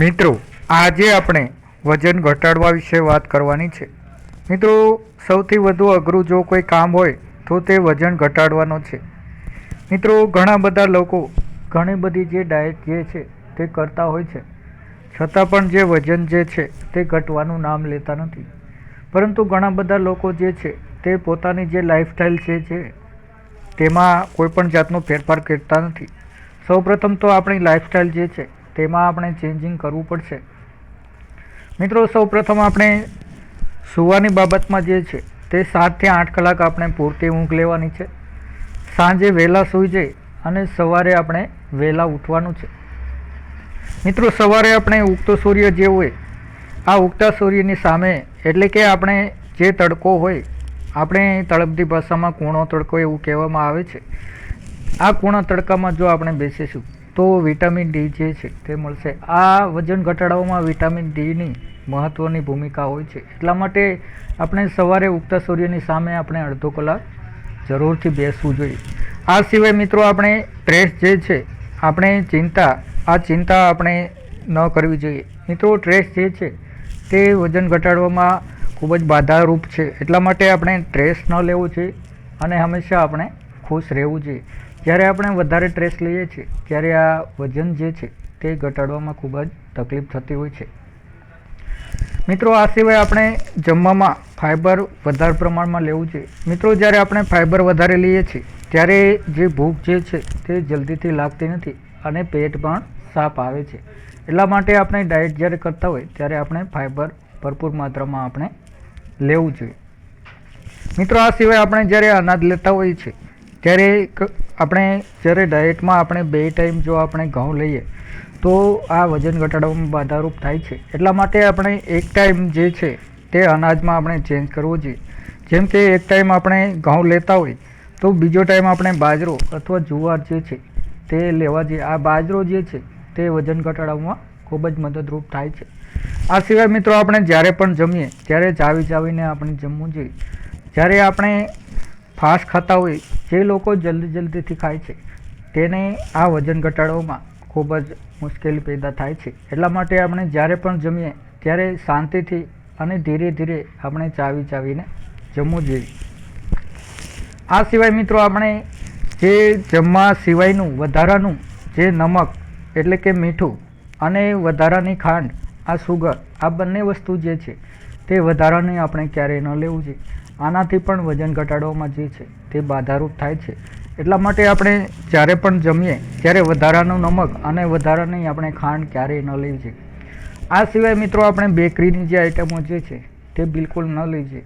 મિત્રો, આજે આપણે વજન ઘટાડવા વિશે વાત કરવાની છે. મિત્રો, સૌથી વધુ અઘરું જો કોઈ કામ હોય, તો તે વજન ઘટાડવાનો છે. મિત્રો, ઘણા બધા લોકો, ઘણી બધી જે ડાયટ જે છે, તે કરતા હોય છે. છતાં પણ જે વજન જે છે, તે ઘટવાનું નામ લેતા નથી. પરંતુ ઘણા બધા લોકો જે છે, તે પોતાની જે લાઈફસ્ટાઈલ છે છે તેમાં કોઈ પણ જાતનો ફેરફાર કરતા નથી. સૌપ્રથમ તો આપણી લાઈફસ્ટાઈલ જે છે તેમાં આપણે ચેન્જિંગ કરવું પડશે. મિત્રો, સૌપ્રથમ આપણે સૂવાની બાબતમાં જે છે, તે સાતથી આઠ કલાક આપણે પૂરતી ઊંઘ લેવાની છે. સાંજે વહેલા સૂઈ જઈ અને સવારે આપણે વહેલા ઉઠવાનું છે. મિત્રો, સવારે આપણે ઉગતો સૂર્ય જે હોય, આ ઉગતા સૂર્યની સામે એટલે કે આપણે જે તડકો હોય, આપણે તળપદી ભાષામાં કૂણો તડકો એવું કહેવામાં આવે છે. આ કૂણા તડકામાં જો આપણે બેસીશું તો વિટામિન ડી જે છે તે મળશે. આ વજન ઘટાડવામાં વિટામિન ડીની મહત્ત્વની ભૂમિકા હોય છે. એટલા માટે આપણે સવારે ઉગતા સૂર્યની સામે આપણે અડધો કલાક જરૂરથી બેસવું જોઈએ. આ સિવાય મિત્રો આપણે સ્ટ્રેસ જે છે, આપણે ચિંતા, આ ચિંતા આપણે ન કરવી જોઈએ. મિત્રો સ્ટ્રેસ જે છે તે વજન ઘટાડવામાં ખૂબ જ બાધારૂપ છે. એટલા માટે આપણે સ્ટ્રેસ ન લેવું જોઈએ અને હંમેશા આપણે ખુશ રહેવું જોઈએ. જ્યારે આપણે વધારે ટ્રેસ લઈએ છીએ, ત્યારે આ વજન જે છે તે ઘટાડવામાં ખૂબ જ તકલીફ થતી હોય છે. મિત્રો, આ સિવાય આપણે જમવામાં ફાઇબર વધારે પ્રમાણમાં લેવું જોઈએ મિત્રો, જ્યારે આપણે ફાઇબર વધારે લઈએ છીએ, ત્યારે જે ભૂખ જે છે તે જલ્દીથી લાગતી નથી અને પેટ પણ સાફ આવે છે. એટલા માટે આપણે ડાયટ જ્યારે કરતા હોય, ત્યારે આપણે ફાઇબર ભરપૂર માત્રામાં આપણે લેવું જોઈએ. મિત્રો, આ સિવાય આપણે જ્યારે અનાજ લેતા હોઈએ છીએ ત્યારે આપણે જ્યારે ડાયટમાં આપણે બે ટાઈમ જો આપણે ઘઉં લઈએ, તો આ વજન ઘટાડવામાં બાધારૂપ થાય છે. એટલા માટે આપણે એક ટાઈમ જે છે, તે અનાજમાં આપણે ચેન્જ કરવો જોઈએ. જેમ કે એક ટાઈમ આપણે ઘઉં લેતા હોય, તો બીજો ટાઈમ આપણે બાજરો અથવા જુવાર જે છે, તે લેવા જોઈએ. આ બાજરો જે છે, તે વજન ઘટાડવામાં ખૂબ જ મદદરૂપ થાય છે. આ સિવાય મિત્રો આપણે જ્યારે પણ જમીએ, ત્યારે ચાવી ચાવીને આપણે જમવું જોઈએ. જ્યારે આપણે ફાસ્ટ ખાતા હોય જે લોકો જલ્દી જલ્દીથી ખાય છે, તેને આ વજન ઘટાડવામાં ખૂબ જ મુશ્કેલી પેદા થાય છે. એટલા માટે આપણે જ્યારે પણ જમીએ, ત્યારે શાંતિથી અને ધીરે ધીરે આપણે ચાવી ચાવીને જમવું જોઈએ. આ સિવાય મિત્રો આપણે જે જમવા સિવાયનું વધારાનું જે નમક એટલે કે મીઠું અને વધારાની ખાંડ, આ સુગર, આ બંને વસ્તુ જે છે, તે વધારાની આપણે ક્યારેય ન લેવું જોઈએ. આનાથી પણ વજન ઘટાડવામાં જે છે તે બાધારૂપ થાય છે. એટલા માટે આપણે જ્યારે પણ જમીએ, ત્યારે વધારાનું નમક અને વધારાની આપણે ખાંડ ક્યારેય ન લેવી જોઈએ. આ સિવાય મિત્રો આપણે બેકરીની જે આઇટમો જે છે તે બિલકુલ ન લેવી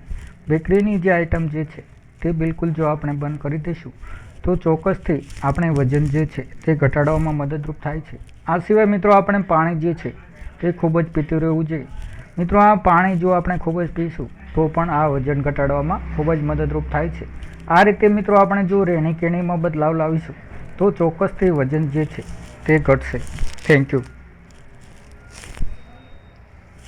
બેકરીની જે આઇટમ જે છે તે બિલકુલ જો આપણે બંધ કરી દઈશું, તો ચોક્કસથી આપણે વજન જે છે તે ઘટાડવામાં મદદરૂપ થાય છે. આ સિવાય મિત્રો આપણે પાણી જે છે તે ખૂબ જ પીતું રહેવું જોઈએ. મિત્રો, આ પાણી જો આપણે ખૂબ જ પીશું, તો પણ આ વજન ઘટાડવામાં ખૂબ જ મદદરૂપ થાય છે. આ રીતે મિત્રો, આપણે જો રહેણી કહેણીમાં બદલાવ લાવીશું, તો ચોક્કસથી વજન જે છે તે ઘટશે. Thank you